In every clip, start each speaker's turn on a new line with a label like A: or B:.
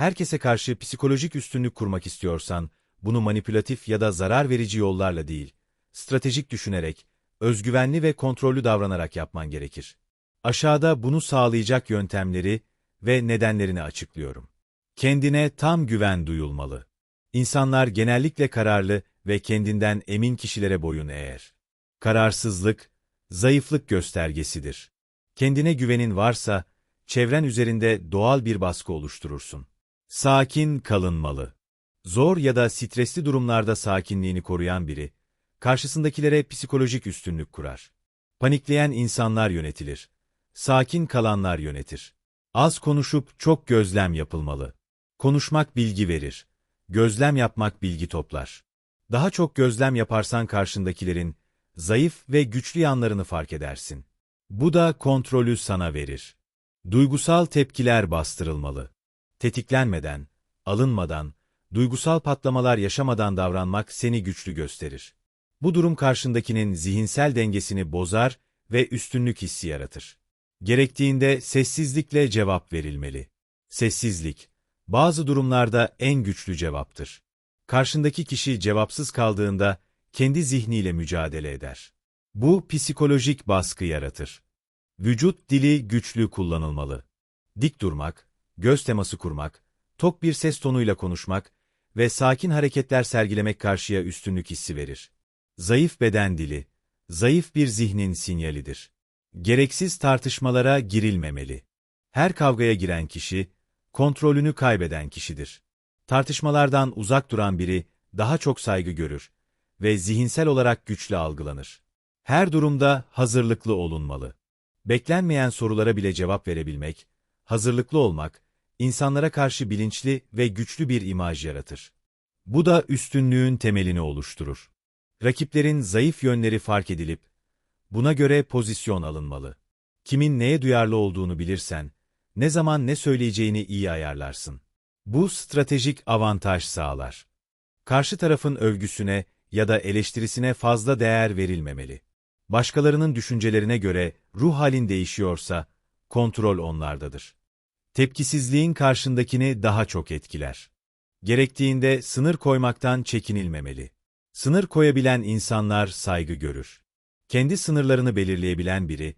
A: Herkese karşı psikolojik üstünlük kurmak istiyorsan, bunu manipülatif ya da zarar verici yollarla değil, stratejik düşünerek, özgüvenli ve kontrollü davranarak yapman gerekir. Aşağıda bunu sağlayacak yöntemleri ve nedenlerini açıklıyorum. Kendine tam güven duyulmalı. İnsanlar genellikle kararlı ve kendinden emin kişilere boyun eğer. Kararsızlık, zayıflık göstergesidir. Kendine güvenin varsa, çevren üzerinde doğal bir baskı oluşturursun. Sakin kalınmalı. Zor ya da stresli durumlarda sakinliğini koruyan biri, karşısındakilere psikolojik üstünlük kurar. Panikleyen insanlar yönetilir. Sakin kalanlar yönetir. Az konuşup çok gözlem yapılmalı. Konuşmak bilgi verir. Gözlem yapmak bilgi toplar. Daha çok gözlem yaparsan karşındakilerin zayıf ve güçlü yanlarını fark edersin. Bu da kontrolü sana verir. Duygusal tepkiler bastırılmalı. Tetiklenmeden, alınmadan, duygusal patlamalar yaşamadan davranmak seni güçlü gösterir. Bu durum karşındakinin zihinsel dengesini bozar ve üstünlük hissi yaratır. Gerektiğinde sessizlikle cevap verilmeli. Sessizlik, bazı durumlarda en güçlü cevaptır. Karşındaki kişi cevapsız kaldığında kendi zihniyle mücadele eder. Bu psikolojik baskı yaratır. Vücut dili güçlü kullanılmalı. Dik durmak, göz teması kurmak, tok bir ses tonuyla konuşmak ve sakin hareketler sergilemek karşıya üstünlük hissi verir. Zayıf beden dili, zayıf bir zihnin sinyalidir. Gereksiz tartışmalara girilmemeli. Her kavgaya giren kişi, kontrolünü kaybeden kişidir. Tartışmalardan uzak duran biri daha çok saygı görür ve zihinsel olarak güçlü algılanır. Her durumda hazırlıklı olunmalı. Beklenmeyen sorulara bile cevap verebilmek, hazırlıklı olmak, insanlara karşı bilinçli ve güçlü bir imaj yaratır. Bu da üstünlüğün temelini oluşturur. Rakiplerin zayıf yönleri fark edilip, buna göre pozisyon alınmalı. Kimin neye duyarlı olduğunu bilirsen, ne zaman ne söyleyeceğini iyi ayarlarsın. Bu stratejik avantaj sağlar. Karşı tarafın övgüsüne ya da eleştirisine fazla değer verilmemeli. Başkalarının düşüncelerine göre ruh halin değişiyorsa, kontrol onlardadır. Tepkisizliğin karşındakini daha çok etkiler. Gerektiğinde sınır koymaktan çekinilmemeli. Sınır koyabilen insanlar saygı görür. Kendi sınırlarını belirleyebilen biri,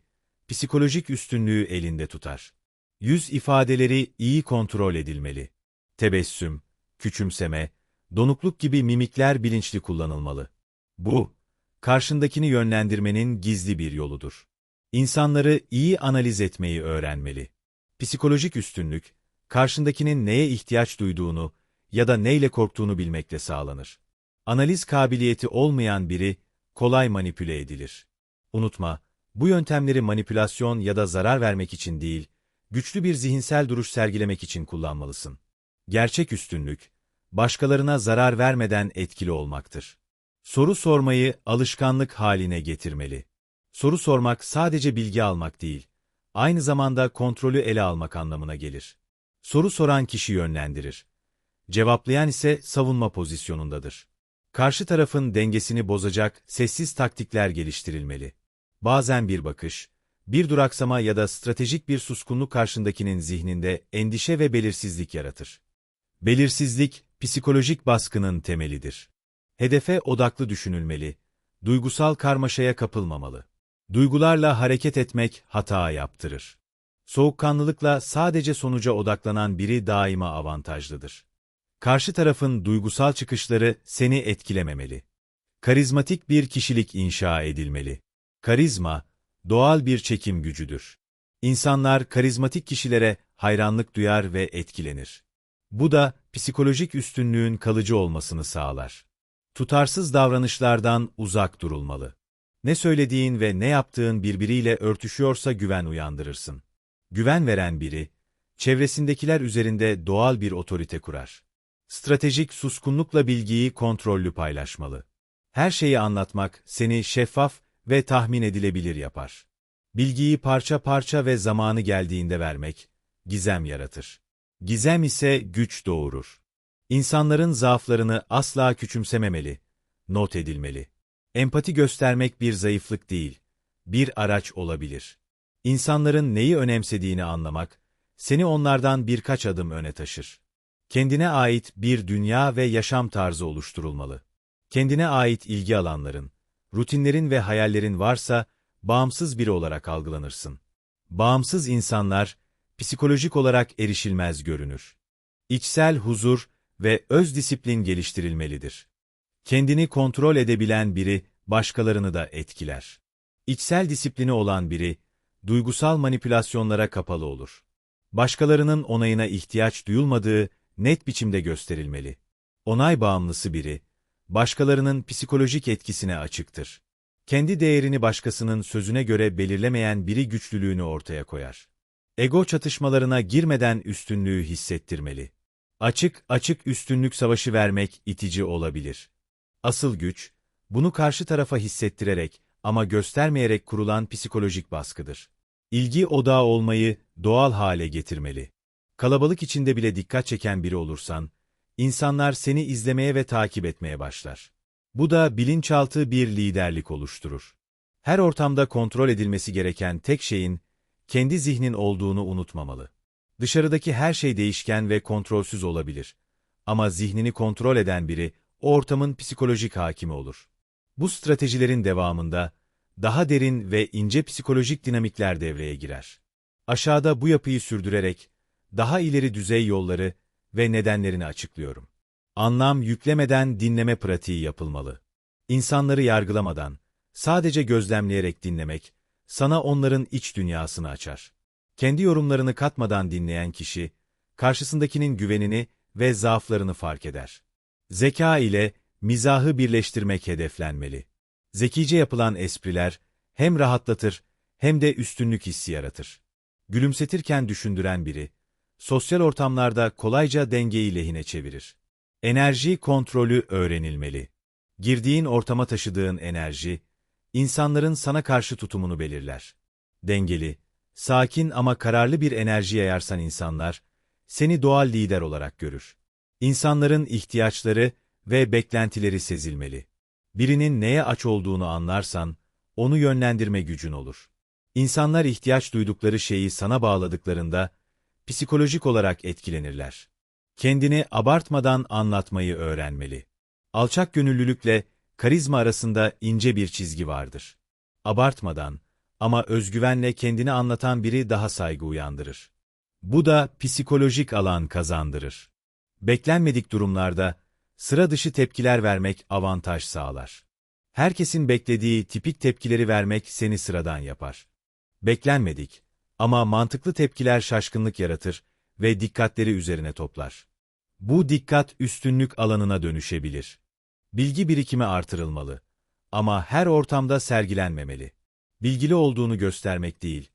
A: psikolojik üstünlüğü elinde tutar. Yüz ifadeleri iyi kontrol edilmeli. Tebessüm, küçümseme, donukluk gibi mimikler bilinçli kullanılmalı. Bu, karşındakini yönlendirmenin gizli bir yoludur. İnsanları iyi analiz etmeyi öğrenmeli. Psikolojik üstünlük, karşındakinin neye ihtiyaç duyduğunu ya da neyle korktuğunu bilmekle sağlanır. Analiz kabiliyeti olmayan biri, kolay manipüle edilir. Unutma, bu yöntemleri manipülasyon ya da zarar vermek için değil, güçlü bir zihinsel duruş sergilemek için kullanmalısın. Gerçek üstünlük, başkalarına zarar vermeden etkili olmaktır. Soru sormayı alışkanlık haline getirmeli. Soru sormak sadece bilgi almak değil, aynı zamanda kontrolü ele almak anlamına gelir. Soru soran kişi yönlendirir. Cevaplayan ise savunma pozisyonundadır. Karşı tarafın dengesini bozacak sessiz taktikler geliştirilmeli. Bazen bir bakış, bir duraksama ya da stratejik bir suskunluk karşındakinin zihninde endişe ve belirsizlik yaratır. Belirsizlik, psikolojik baskının temelidir. Hedefe odaklı düşünülmeli, duygusal karmaşaya kapılmamalı. Duygularla hareket etmek hata yaptırır. Soğukkanlılıkla sadece sonuca odaklanan biri daima avantajlıdır. Karşı tarafın duygusal çıkışları seni etkilememeli. Karizmatik bir kişilik inşa edilmeli. Karizma, doğal bir çekim gücüdür. İnsanlar karizmatik kişilere hayranlık duyar ve etkilenir. Bu da psikolojik üstünlüğün kalıcı olmasını sağlar. Tutarsız davranışlardan uzak durulmalı. Ne söylediğin ve ne yaptığın birbiriyle örtüşüyorsa güven uyandırırsın. Güven veren biri, çevresindekiler üzerinde doğal bir otorite kurar. Stratejik suskunlukla bilgiyi kontrollü paylaşmalı. Her şeyi anlatmak seni şeffaf ve tahmin edilebilir yapar. Bilgiyi parça parça ve zamanı geldiğinde vermek, gizem yaratır. Gizem ise güç doğurur. İnsanların zaaflarını asla küçümsememeli, not edilmeli. Empati göstermek bir zayıflık değil, bir araç olabilir. İnsanların neyi önemsediğini anlamak, seni onlardan birkaç adım öne taşır. Kendine ait bir dünya ve yaşam tarzı oluşturulmalı. Kendine ait ilgi alanların, rutinlerin ve hayallerin varsa, bağımsız biri olarak algılanırsın. Bağımsız insanlar, psikolojik olarak erişilmez görünür. İçsel huzur ve öz disiplin geliştirilmelidir. Kendini kontrol edebilen biri, başkalarını da etkiler. İçsel disiplini olan biri, duygusal manipülasyonlara kapalı olur. Başkalarının onayına ihtiyaç duyulmadığı net biçimde gösterilmeli. Onay bağımlısı biri, başkalarının psikolojik etkisine açıktır. Kendi değerini başkasının sözüne göre belirlemeyen biri güçlülüğünü ortaya koyar. Ego çatışmalarına girmeden üstünlüğü hissettirmeli. Açık açık üstünlük savaşı vermek itici olabilir. Asıl güç, bunu karşı tarafa hissettirerek ama göstermeyerek kurulan psikolojik baskıdır. İlgi odağı olmayı doğal hale getirmeli. Kalabalık içinde bile dikkat çeken biri olursan, insanlar seni izlemeye ve takip etmeye başlar. Bu da bilinçaltı bir liderlik oluşturur. Her ortamda kontrol edilmesi gereken tek şeyin, kendi zihnin olduğunu unutmamalı. Dışarıdaki her şey değişken ve kontrolsüz olabilir. Ama zihnini kontrol eden biri, ortamın psikolojik hakimi olur. Bu stratejilerin devamında, daha derin ve ince psikolojik dinamikler devreye girer. Aşağıda bu yapıyı sürdürerek, daha ileri düzey yolları ve nedenlerini açıklıyorum. Anlam yüklemeden dinleme pratiği yapılmalı. İnsanları yargılamadan, sadece gözlemleyerek dinlemek, sana onların iç dünyasını açar. Kendi yorumlarını katmadan dinleyen kişi, karşısındakinin güvenini ve zaaflarını fark eder. Zeka ile mizahı birleştirmek hedeflenmeli. Zekice yapılan espriler, hem rahatlatır, hem de üstünlük hissi yaratır. Gülümsetirken düşündüren biri, sosyal ortamlarda kolayca dengeyi lehine çevirir. Enerji kontrolü öğrenilmeli. Girdiğin ortama taşıdığın enerji, insanların sana karşı tutumunu belirler. Dengeli, sakin ama kararlı bir enerji yayarsan insanlar, seni doğal lider olarak görür. İnsanların ihtiyaçları ve beklentileri sezilmeli. Birinin neye aç olduğunu anlarsan, onu yönlendirme gücün olur. İnsanlar ihtiyaç duydukları şeyi sana bağladıklarında, psikolojik olarak etkilenirler. Kendini abartmadan anlatmayı öğrenmeli. Alçak gönüllülükle karizma arasında ince bir çizgi vardır. Abartmadan ama özgüvenle kendini anlatan biri daha saygı uyandırır. Bu da psikolojik alan kazandırır. Beklenmedik durumlarda sıra dışı tepkiler vermek avantaj sağlar. Herkesin beklediği tipik tepkileri vermek seni sıradan yapar. Beklenmedik ama mantıklı tepkiler şaşkınlık yaratır ve dikkatleri üzerine toplar. Bu dikkat üstünlük alanına dönüşebilir. Bilgi birikimi artırılmalı. Ama her ortamda sergilenmemeli. Bilgili olduğunu göstermek değil,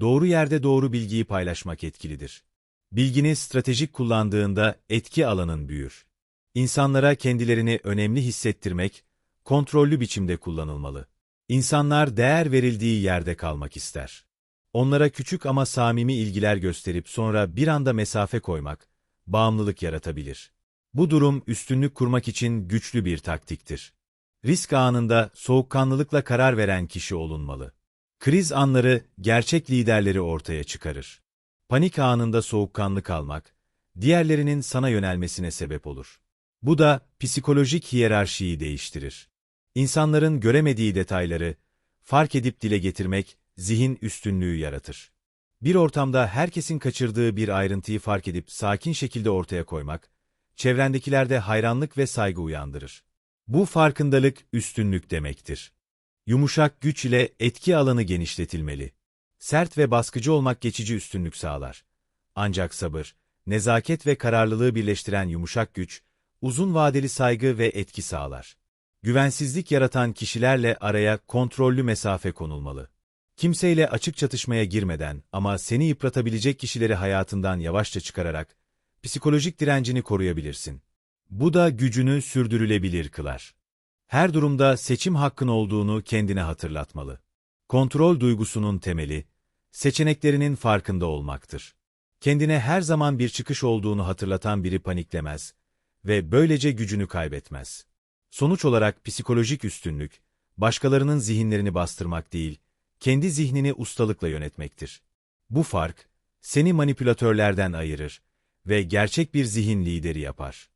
A: doğru yerde doğru bilgiyi paylaşmak etkilidir. Bilgini stratejik kullandığında etki alanın büyür. İnsanlara kendilerini önemli hissettirmek, kontrollü biçimde kullanılmalı. İnsanlar değer verildiği yerde kalmak ister. Onlara küçük ama samimi ilgiler gösterip sonra bir anda mesafe koymak, bağımlılık yaratabilir. Bu durum üstünlük kurmak için güçlü bir taktiktir. Risk anında soğukkanlılıkla karar veren kişi olunmalı. Kriz anları gerçek liderleri ortaya çıkarır. Panik anında soğukkanlı kalmak, diğerlerinin sana yönelmesine sebep olur. Bu da psikolojik hiyerarşiyi değiştirir. İnsanların göremediği detayları fark edip dile getirmek zihin üstünlüğü yaratır. Bir ortamda herkesin kaçırdığı bir ayrıntıyı fark edip sakin şekilde ortaya koymak, çevrendekilerde hayranlık ve saygı uyandırır. Bu farkındalık üstünlük demektir. Yumuşak güç ile etki alanı genişletilmeli. Sert ve baskıcı olmak geçici üstünlük sağlar. Ancak sabır, nezaket ve kararlılığı birleştiren yumuşak güç, uzun vadeli saygı ve etki sağlar. Güvensizlik yaratan kişilerle araya kontrollü mesafe konulmalı. Kimseyle açık çatışmaya girmeden ama seni yıpratabilecek kişileri hayatından yavaşça çıkararak psikolojik direncini koruyabilirsin. Bu da gücünü sürdürülebilir kılar. Her durumda seçim hakkın olduğunu kendine hatırlatmalı. Kontrol duygusunun temeli, seçeneklerinin farkında olmaktır. Kendine her zaman bir çıkış olduğunu hatırlatan biri paniklemez ve böylece gücünü kaybetmez. Sonuç olarak psikolojik üstünlük, başkalarının zihinlerini bastırmak değil, kendi zihnini ustalıkla yönetmektir. Bu fark, seni manipülatörlerden ayırır ve gerçek bir zihin lideri yapar.